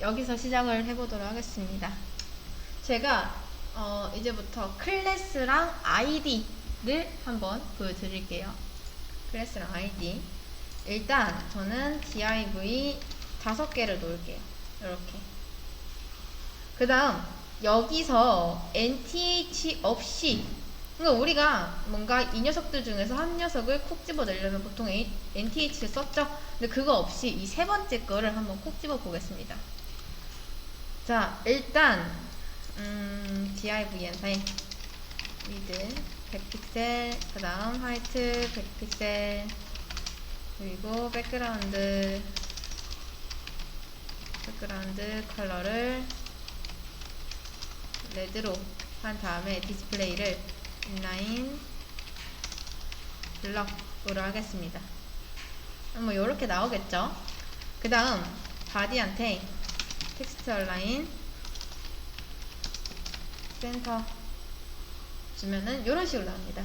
여기서 시작을 해보도록 하겠습니다. 제가 어, 이제부터 클래스랑 아이디를 한번 보여드릴게요. 클래스랑 아이디. 일단 저는 div 다섯 개를 놓을게요. 이렇게. 그 다음 여기서 nth 없이 그러니까 우리가 뭔가 이 녀석들 중에서 한 녀석을 콕 집어내려면 보통 nth를 썼죠. 근데 그거 없이 이 세 번째 거를 한번 콕 집어 보겠습니다. 자, 일단 음, div 엔사인 위드 100픽셀, 그 다음 하이트 100픽셀, 그리고 백그라운드 백그라운드 컬러를 레드로 한 다음에 디스플레이를 인라인 블럭으로 하겠습니다. 뭐 이렇게 나오겠죠. 그 다음 바디한테 텍스트 얼라인 센터 주면은 이런 식으로 나옵니다.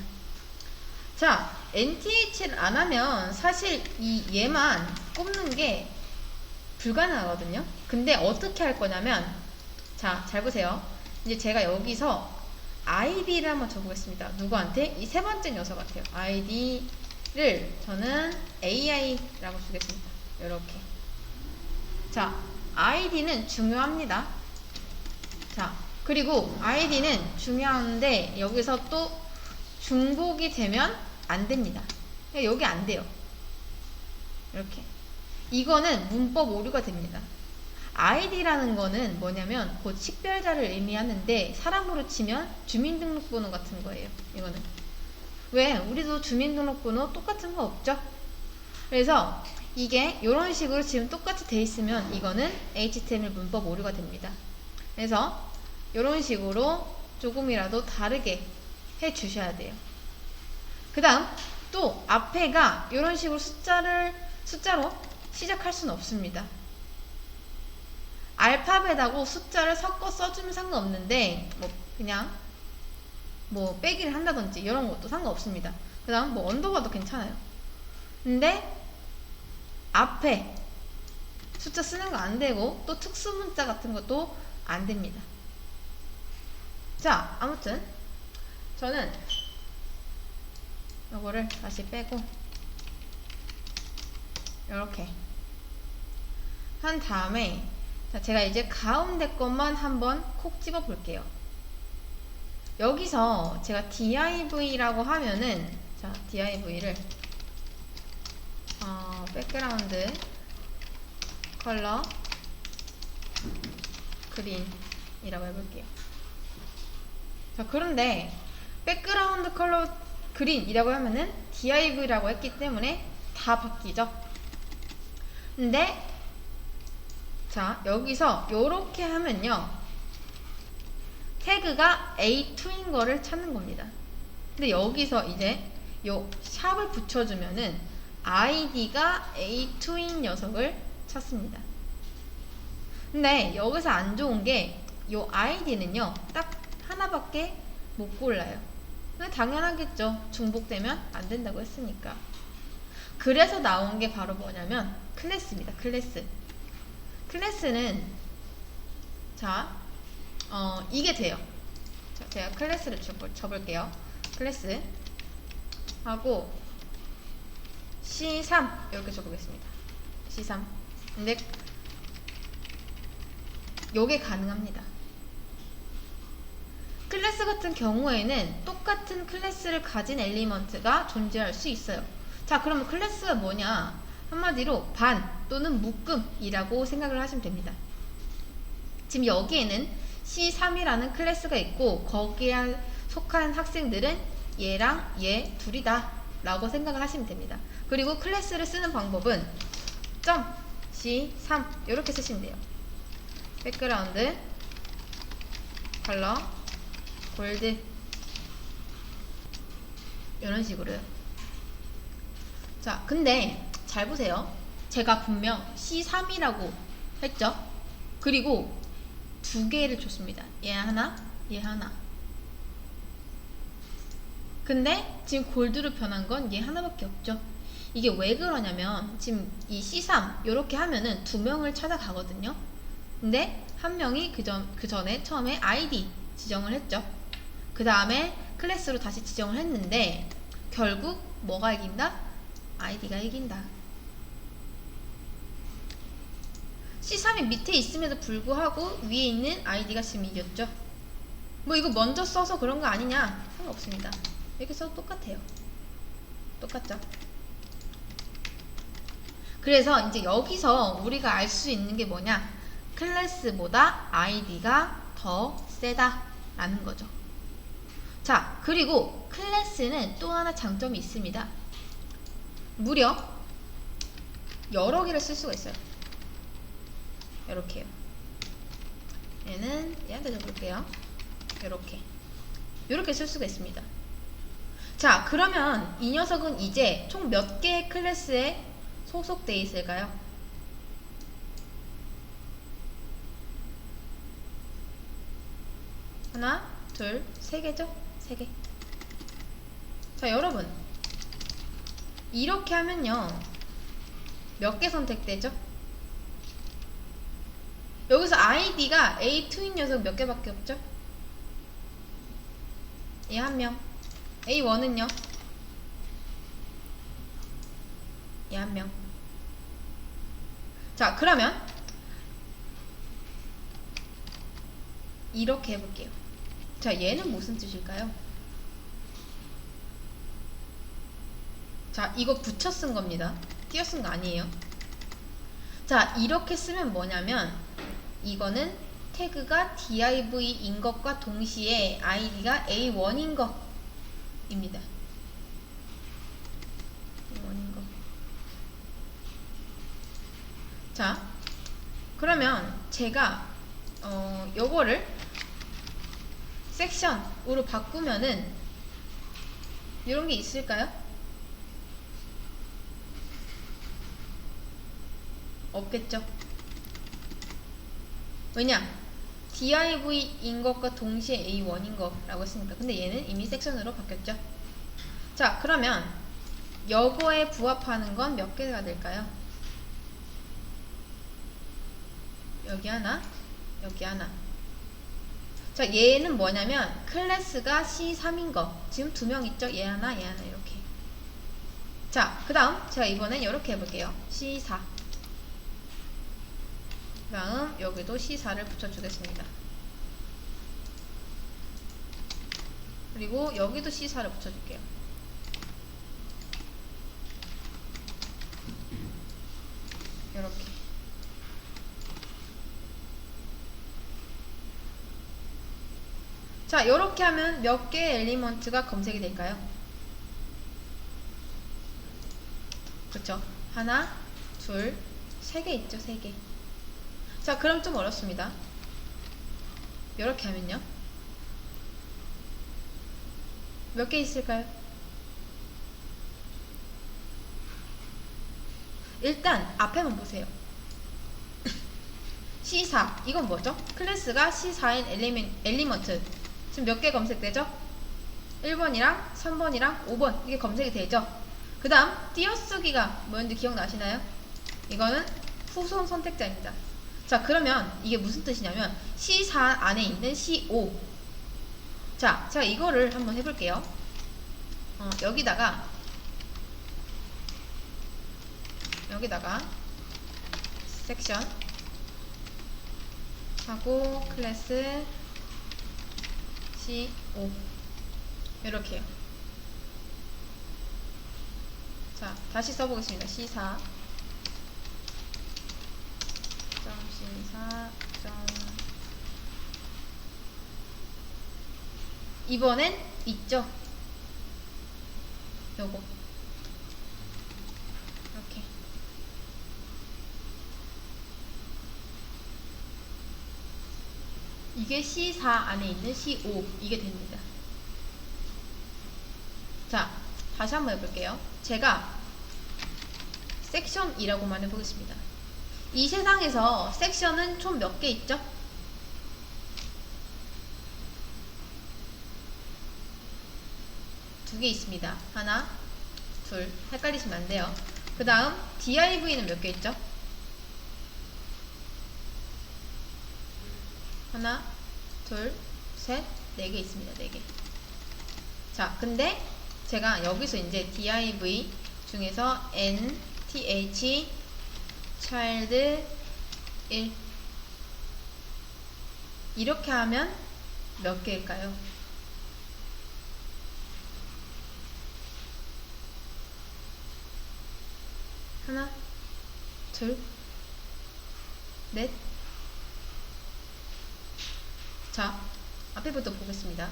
자, NTH를 안 하면 사실 이 얘만 꼽는 게 불가능하거든요. 근데 어떻게 할 거냐면 자, 잘 보세요. 이제 제가 여기서 아이디를 한번 적어보겠습니다. 누구한테? 이 세 번째 녀석 같아요. 아이디를 저는 AI라고 주겠습니다. 이렇게. 자, 아이디는 중요합니다. 자, 그리고 아이디는 중요한데 여기서 또 중복이 되면 안 됩니다. 여기 안 돼요. 이렇게. 이거는 문법 오류가 됩니다. 아이디라는 거는 뭐냐면 곧 식별자를 의미하는데 사람으로 치면 주민등록번호 같은 거예요. 이거는. 왜? 우리도 주민등록번호 똑같은 거 없죠? 그래서 이게 이런 식으로 지금 똑같이 돼 있으면 이거는 HTML 문법 오류가 됩니다. 그래서 이런 식으로 조금이라도 다르게 해 주셔야 돼요. 그 다음 또 앞에가 이런 식으로 숫자를 숫자로 시작할 수는 없습니다. 알파벳하고 숫자를 섞어 써주면 상관없는데 뭐 그냥 뭐 빼기를 한다든지 이런 것도 상관없습니다. 그 다음 뭐 언더바도 괜찮아요. 근데 앞에 숫자 쓰는 거 안 되고 또 특수 문자 같은 것도 안 됩니다. 자, 아무튼 저는 요거를 다시 빼고 이렇게 한 다음에 자, 제가 이제 가운데 것만 한번 콕 집어 볼게요. 여기서 제가 div라고 하면은 자, div를 어, 백그라운드 컬러 그린이라고 해볼게요. 자, 그런데 백그라운드 컬러 그린이라고 하면은 div라고 했기 때문에 다 바뀌죠. 근데 자, 여기서 요렇게 하면요. 태그가 A2인 거를 찾는 겁니다. 근데 여기서 이제 요 샵을 붙여주면은 id가 A2인 녀석을 찾습니다. 근데 여기서 안 좋은 게요 id는요. 딱 하나밖에 못 골라요. 당연하겠죠. 중복되면 안 된다고 했으니까. 그래서 나온 게 바로 뭐냐면 클래스입니다. 클래스. 클래스는 자, 어, 이게 돼요. 자, 제가 클래스를 줘볼, 줘볼게요. 클래스 하고 C3 이렇게 줘보겠습니다. C3. 근데 요게 가능합니다. 클래스 같은 경우에는 똑같은 클래스를 가진 엘리먼트가 존재할 수 있어요. 자, 그러면 클래스가 뭐냐? 한마디로 반 또는 묶음이라고 생각을 하시면 됩니다. 지금 여기에는 C3이라는 클래스가 있고 거기에 속한 학생들은 얘랑 얘 둘이다 라고 생각을 하시면 됩니다. 그리고 클래스를 쓰는 방법은 점 C3 이렇게 쓰시면 돼요. 백그라운드 컬러 골드 이런 식으로요. 자, 근데 잘 보세요. 제가 분명 C3이라고 했죠? 그리고 두 개를 줬습니다. 얘 하나, 얘 하나. 근데 지금 골드로 변한 건 얘 하나밖에 없죠. 이게 왜 그러냐면 지금 이 C3 이렇게 하면은 두 명을 찾아가거든요. 근데 한 명이 그, 전, 그 전에 처음에 ID 지정을 했죠. 그 다음에 클래스로 다시 지정을 했는데 결국 뭐가 이긴다? ID가 이긴다. C3이 밑에 있음에도 불구하고 위에 있는 ID가 지금 이겼죠. 뭐 이거 먼저 써서 그런 거 아니냐? 상관없습니다. 이렇게 써도 똑같아요. 똑같죠? 그래서 이제 여기서 우리가 알 수 있는 게 뭐냐? 클래스보다 ID가 더 세다라는 거죠. 자, 그리고 클래스는 또 하나 장점이 있습니다. 무려 여러 개를 쓸 수가 있어요. 이렇게요. 얘는 얘한테 적을게요. 이렇게. 이렇게 쓸 수가 있습니다. 자, 그러면 이 녀석은 이제 총 몇 개의 클래스에 소속돼 있을까요? 하나, 둘, 세 개죠? 세 개. 자, 여러분. 이렇게 하면요. 몇 개 선택되죠? 여기서 ID가 A2인 녀석 몇 개밖에 없죠? 얘 한 명. A1은요? 얘 한 명. 자, 그러면 이렇게 해볼게요. 자, 얘는 무슨 뜻일까요? 자, 이거 붙여 쓴 겁니다. 띄어 쓴 거 아니에요. 자, 이렇게 쓰면 뭐냐면 이거는 태그가 div인 것과 동시에 id가 a1인 것입니다. a1인 것. 자, 그러면 제가 어, 요거를 섹션으로 바꾸면은 이런 게 있을까요? 없겠죠. 왜냐? div인 것과 동시에 a1인 거라고 했으니까. 근데 얘는 이미 섹션으로 바뀌었죠. 자, 그러면 여거에 부합하는 건 몇 개가 될까요? 여기 하나, 여기 하나. 자, 얘는 뭐냐면 클래스가 C3인 거. 지금 두 명 있죠? 얘 하나, 얘 하나 이렇게. 자, 그 다음 제가 이번엔 이렇게 해볼게요. C4. 그 다음 여기도 C4를 붙여주겠습니다. 그리고 여기도 C4를 붙여줄게요. 이렇게. 자, 이렇게 하면 몇 개의 엘리먼트가 검색이 될까요? 그쵸? 하나, 둘, 세 개 있죠, 세 개. 자, 그럼 좀 어렵습니다. 이렇게 하면요. 몇 개 있을까요? 일단 앞에만 보세요. C4 이건 뭐죠? 클래스가 C4인 엘리멘, 엘리먼트 지금 몇 개 검색되죠? 1번이랑 3번이랑 5번 이게 검색이 되죠? 그 다음 띄어쓰기가 뭐였는지 기억나시나요? 이거는 후손 선택자입니다. 자 그러면 이게 무슨 뜻이냐면 C4 안에 있는 C5 자 제가 이거를 한번 해볼게요. 어, 여기다가 여기다가 섹션 하고 클래스 C5 이렇게요. 자, 다시 써보겠습니다. C4 C4 이번엔 있죠? 요거 이렇게 이게 C4 안에 있는 C5 이게 됩니다. 자, 다시 한번 해볼게요. 제가 섹션이라고만 해보겠습니다. 이 세상에서 섹션은 총 몇 개 있죠? 두 개 있습니다. 하나, 둘. 헷갈리시면 안 돼요. 그 다음 div는 몇 개 있죠? 하나, 둘, 셋, 네 개 있습니다. 네 개. 자, 근데 제가 여기서 이제 div 중에서 n, th, child 1 이렇게 하면 몇 개일까요? 하나, 둘, 넷. 자, 앞에부터 보겠습니다.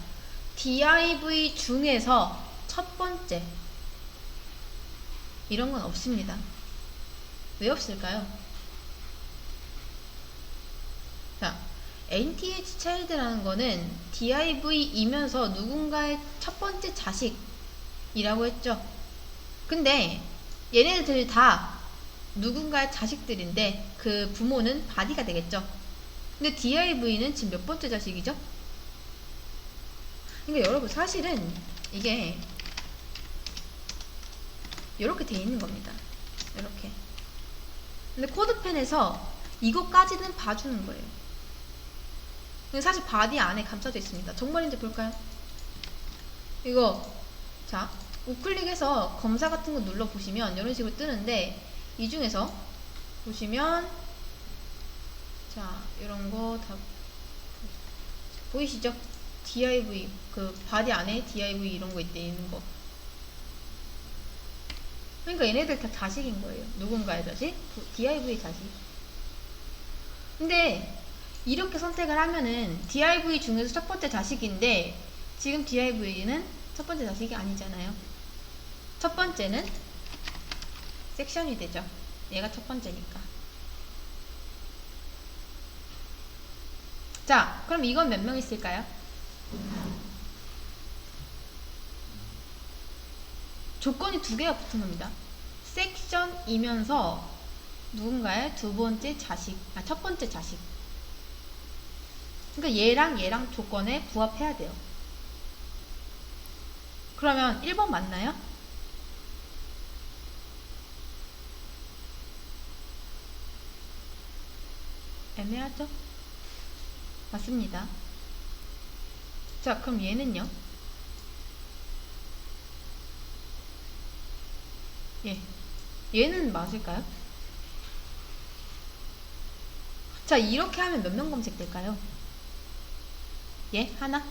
div 중에서 첫 번째. 이런 건 없습니다. 왜 없을까요? 자, nth child라는 거는 div이면서 누군가의 첫 번째 자식이라고 했죠. 근데 얘네들 다 누군가의 자식들인데 그 부모는 바디가 되겠죠. 근데 div는 지금 몇 번째 자식이죠? 그러니까 여러분 사실은 이게 이렇게 돼 있는 겁니다. 이렇게. 근데 코드펜에서 이것까지는 봐주는 거예요. 근데 사실 바디 안에 감싸져 있습니다. 정말인지 볼까요? 이거 자 우클릭해서 검사 같은 거 눌러 보시면 이런 식으로 뜨는데 이 중에서 보시면 자 이런 거 다 보이시죠? div 그 바디 안에 div 이런 거 있대 있는 거. 그러니까 얘네들 다 자식인 거예요. 누군가의 자식, div의 자식. 근데 이렇게 선택을 하면은 div 중에서 첫 번째 자식인데 지금 div는 첫 번째 자식이 아니잖아요. 첫 번째는 섹션이 되죠. 얘가 첫 번째니까. 자, 그럼 이건 몇 명 있을까요? 조건이 두 개가 붙은 겁니다. 섹션이면서 누군가의 두 번째 자식, 아, 첫 번째 자식. 그러니까 얘랑 얘랑 조건에 부합해야 돼요. 그러면 1번 맞나요? 애매하죠? 맞습니다. 자, 그럼 얘는요? 예. 얘는 맞을까요? 자, 이렇게 하면 몇 명 검색될까요? 예? 하나?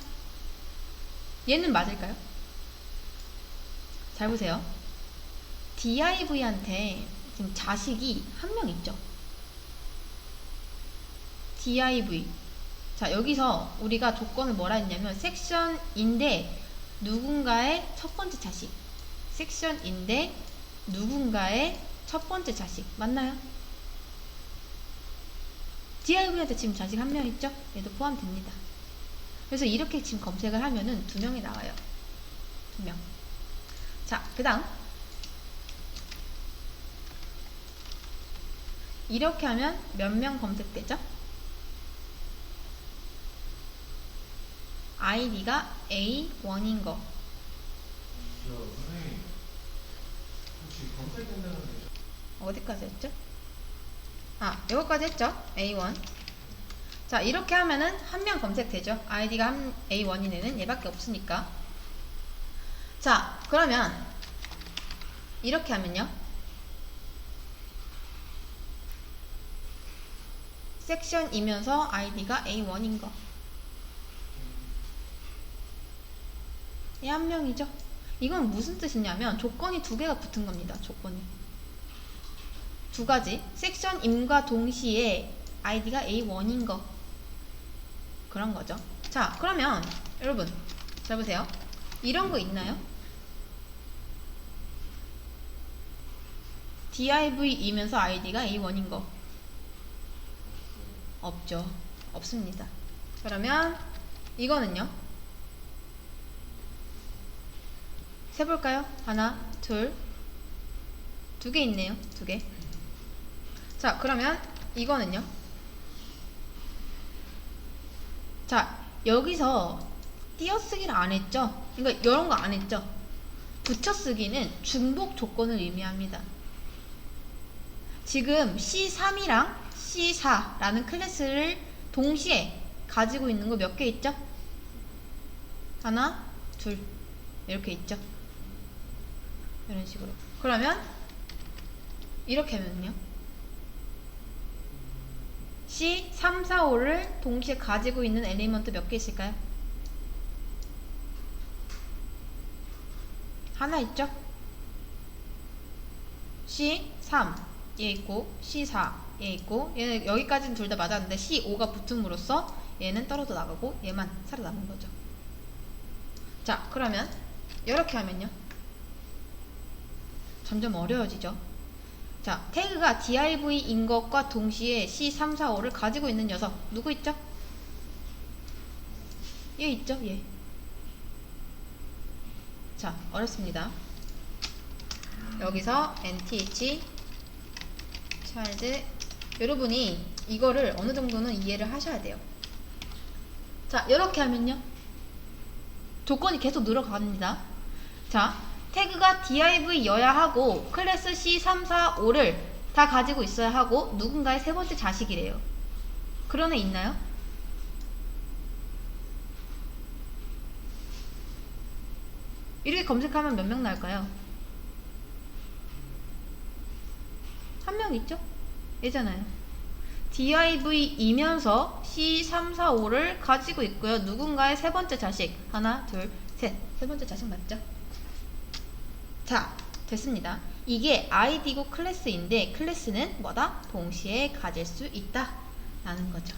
얘는 맞을까요? 잘 보세요. div한테 지금 자식이 한 명 있죠? div. 자, 여기서 우리가 조건을 뭐라 했냐면 섹션인데 누군가의 첫 번째 자식. 섹션인데 누군가의 첫 번째 자식. 맞나요? div한테 지금 자식 한 명 있죠? 얘도 포함됩니다. 그래서 이렇게 지금 검색을 하면은 두 명이 나와요. 두 명. 자, 그 다음. 이렇게 하면 몇 명 검색되죠? 아이디가 A1인 거. 저 선생님 혹시 검색된다는 게 어디까지 했죠? 아, 이거까지 했죠? A1. 자, 이렇게 하면은 한 명 검색되죠? 아이디가 한 A1인 애는 얘밖에 없으니까. 자, 그러면 이렇게 하면요. 섹션이면서 아이디가 A1인 거. 얘한 명이죠? 이건 무슨 뜻이냐면 조건이 두 개가 붙은 겁니다. 조건이. 두 가지. 섹션 임과 동시에 아이디가 A1인 거. 그런 거죠. 자, 그러면 여러분 잘 보세요. 이런 거 있나요? div이면서 아이디가 A1인 거. 없죠. 없습니다. 그러면 이거는요? 세볼까요? 하나, 둘, 두 개 있네요. 두 개. 자, 그러면 이거는요? 자, 여기서 띄어쓰기를 안 했죠? 그러니까 이런 거 안 했죠? 붙여쓰기는 중복 조건을 의미합니다. 지금 C3이랑 C4라는 클래스를 동시에 가지고 있는 거 몇 개 있죠? 하나, 둘 이렇게 있죠? 이런 식으로 그러면 이렇게 하면요 C 3, 4, 5를 동시에 가지고 있는 엘리먼트 몇 개 있을까요? 하나 있죠? C 3 얘 있고 C 4 얘 있고 얘는 여기까지는 둘 다 맞았는데 C 5가 붙음으로써 얘는 떨어져 나가고 얘만 살아남은 거죠. 자 그러면 이렇게 하면요 점점 어려워지죠. 자 태그가 div인 것과 동시에 C 3 4 5를 가지고 있는 녀석 누구 있죠? 얘 있죠 얘. 자 어렵습니다. 여기서 nth child 여러분이 이거를 어느 정도는 이해를 하셔야 돼요. 자, 이렇게 하면요. 조건이 계속 늘어갑니다. 자, 태그가 div여야 하고 클래스 C3, 4, 5를 다 가지고 있어야 하고 누군가의 세 번째 자식이래요. 그런 애 있나요? 이렇게 검색하면 몇 명 나올까요? 한 명 있죠? 얘잖아요. div이면서 C3, 4, 5를 가지고 있고요. 누군가의 세 번째 자식. 하나, 둘, 셋. 세 번째 자식 맞죠? 자, 됐습니다. 이게 아이디고 클래스인데 클래스는 뭐다? 동시에 가질 수 있다. 라는 거죠.